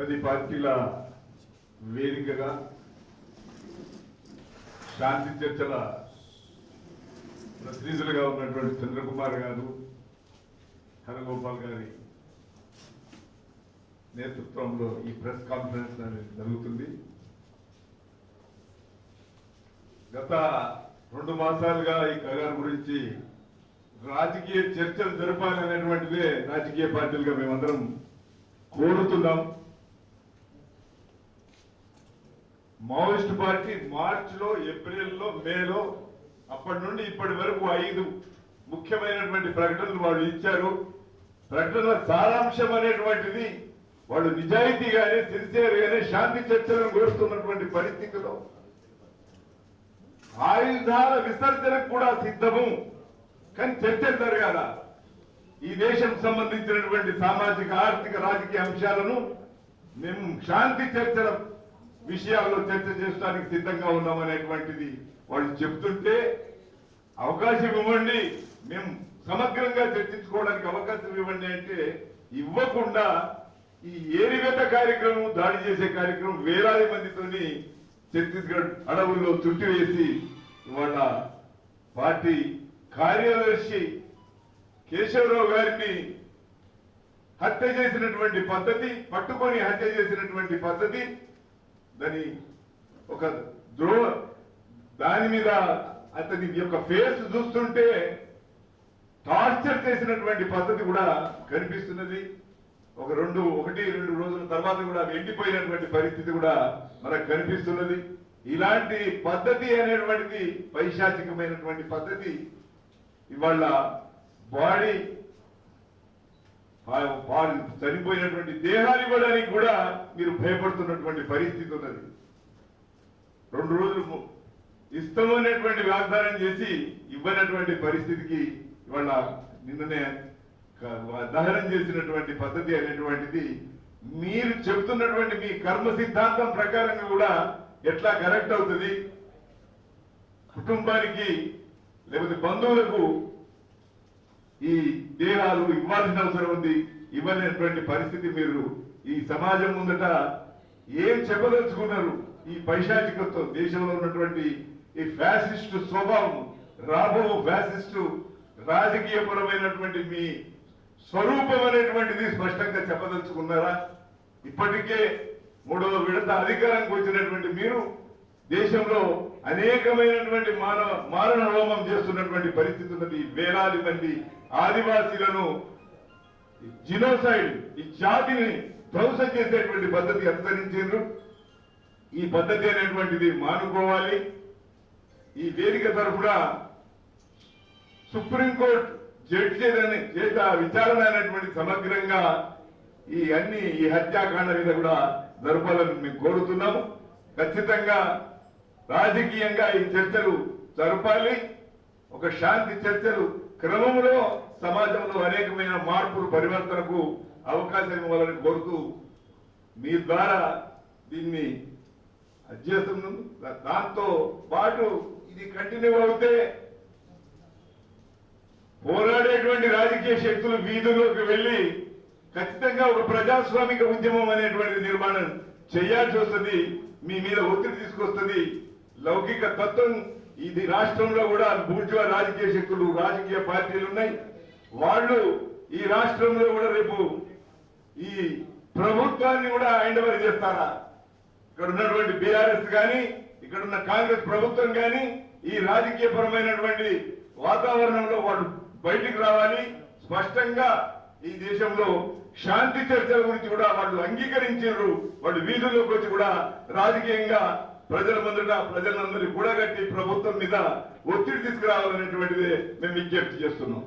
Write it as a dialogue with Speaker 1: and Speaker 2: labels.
Speaker 1: పది పార్టీల వేదికగా శాంతి చర్చల ప్రతినిధులుగా ఉన్నటువంటి చంద్రకుమార్ గారు హరగోపాల్ గారి నేతృత్వంలో ఈ ప్రెస్ కాన్ఫరెన్స్ అనేది జరుగుతుంది. గత రెండు మాసాలుగా ఈ కగారు గురించి రాజకీయ చర్చలు జరపాలనేటువంటిదే రాజకీయ పార్టీలుగా మేమందరం కోరుతున్నాం. మావోయిస్ట్ పార్టీ మార్చిలో ఏప్రిల్లో ఏప్రిల్లో మేలో అప్పటి నుండి ఇప్పటి వరకు ఐదు ముఖ్యమైనటువంటి ప్రకటనలు వాళ్ళు ఇచ్చారు. ప్రకటనల సారాంశం అనేటువంటిది వాళ్ళు నిజాయితీగానే సిన్సియర్ గానే శాంతి చర్చలను కోరుతున్నటువంటి పరిస్థితిలో ఆయుధాల విసర్జనకు కూడా సిద్ధము. కానీ చర్చ జరగాల. ఈ దేశం సంబంధించినటువంటి సామాజిక ఆర్థిక రాజకీయ అంశాలను మేము శాంతి చర్చల విషయాల్లో చర్చ చేయడానికి సిద్ధంగా ఉన్నామనేటువంటిది వాళ్ళు చెప్తుంటే అవకాశం ఇవ్వండి మేము సమగ్రంగా చర్చించుకోవడానికి అవకాశం ఇవ్వండి అంటే ఇవ్వకుండా ఈ ఏరివేత కార్యక్రమం దాడి చేసే కార్యక్రమం వేలాది మందితోని ఛత్తీస్గఢ్ అడవుల్లో చుట్టి వేసి ఇవాళ పార్టీ కార్యదర్శి కేశవరావు గారిని హత్య చేసినటువంటి పద్ధతి పట్టుకొని హత్య చేసినటువంటి పద్ధతి దాని ఒక ద్రో దాని మీద అతని యొక్క ఫేస్ చూస్తుంటే టార్చర్ చేసినటువంటి పద్ధతి కూడా కనిపిస్తున్నది. ఒక రెండు ఒకటి రెండు రోజుల తర్వాత కూడా ఎండిపోయినటువంటి పరిస్థితి కూడా మనకు కనిపిస్తున్నది. ఇలాంటి పద్ధతి అనేటువంటిది పైశాచికమైనటువంటి పద్ధతి ఇవాళ బాడీ వారు చనిపోయినటువంటి దేహాలు ఇవ్వడానికి కూడా మీరు భయపడుతున్నటువంటి పరిస్థితి ఉన్నది. రెండు రోజులు ఇష్టము అనేటువంటి వాగ్దానం చేసి ఇవ్వనటువంటి పరిస్థితికి ఇవాళ నిన్ననే దహనం చేసినటువంటి పద్ధతి అనేటువంటిది మీరు చెబుతున్నటువంటి మీ కర్మ సిద్ధాంతం ప్రకారంగా కూడా ఎట్లా కరెక్ట్ అవుతుంది? కుటుంబానికి లేకపోతే బంధువులకు ఈ దేహాలు ఇవ్వాల్సిన అవసరం ఉంది. ఇవ్వలేనటువంటి పరిస్థితి మీరు ఈ సమాజం ముందట ఏం చెప్పదలుచుకున్నారు? ఈ పైశాచికత్వం దేశంలో ఉన్నటువంటి ఈ ఫ్యాసిస్ట్ స్వభావం రాబో ఫ్యాసిస్టు రాజకీయపరమైనటువంటి మీ స్వరూపం అనేటువంటిది స్పష్టంగా చెప్పదలుచుకున్నారా? ఇప్పటికే మూడవ విడత అధికారానికి వచ్చినటువంటి మీరు దేశంలో అనేకమైనటువంటి మానవ మారణ హోమం చేస్తున్నటువంటి పరిస్థితి ఉన్నది. వేలాది మంది ఆదివాసీలను జినోసైడ్ ఈ జాతిని ధ్వంసం చేసేటువంటి పద్ధతి అనుసరించారు ఈ పద్ధతి అనేటువంటిది మానుకోవాలి. ఈ వేదిక తరఫున సుప్రీంకోర్టు జడ్జి చేత విచారణ అనేటువంటి సమగ్రంగా ఈ అన్ని ఈ హత్యాకాండ మీద కూడా జరపాలని మేము కోరుతున్నాము. ఖచ్చితంగా రాజకీయంగా ఈ చర్చలు జరపాలి. ఒక శాంతి చర్చలు క్రమంలో సమాజంలో అనేకమైన మార్పులు పరివర్తనకు అవకాశం ఇవ్వాలని కోరుతూ మీ ద్వారా దీన్ని చేస్తున్నాం. దాంతో పాటు ఇది కంటిన్యూ అవుతే పోరాడేటువంటి రాజకీయ శక్తులు వీధుల్లోకి వెళ్ళి ఖచ్చితంగా ఒక ప్రజాస్వామిక ఉద్యమం అనేటువంటి నిర్మాణం చేయాల్సి వస్తుంది. మీ మీద ఒత్తిడి తీసుకొస్తుంది. లౌకిక తత్వం ఇది రాష్ట్రంలో కూడా బూర్జువా రాజకీయ శక్తులు రాజకీయ పార్టీలు ఉన్నాయి. వాళ్ళు ఈ రాష్ట్రంలో కూడా రేపు ఈ ప్రభుత్వాన్ని కూడా ఐండవర్ చేస్తారా? ఇక్కడ ఉన్నటువంటి బీఆర్ఎస్ కానీ ఇక్కడ ఉన్న కాంగ్రెస్ ప్రభుత్వం కానీ ఈ రాజకీయ పరమైనటువంటి వాతావరణంలో వాళ్ళు బయటికి రావాలి. స్పష్టంగా ఈ దేశంలో శాంతి చర్చల గురించి కూడా వాళ్ళు అంగీకరించారు. వాళ్ళు వీధుల్లోకి వచ్చి కూడా రాజకీయంగా ప్రజల ముందుట ప్రజలందరినీ కూడగట్టి ప్రభుత్వం మీద ఒత్తిడి తీసుకురావాలనేటువంటిది మేము విజ్ఞప్తి చేస్తున్నాం.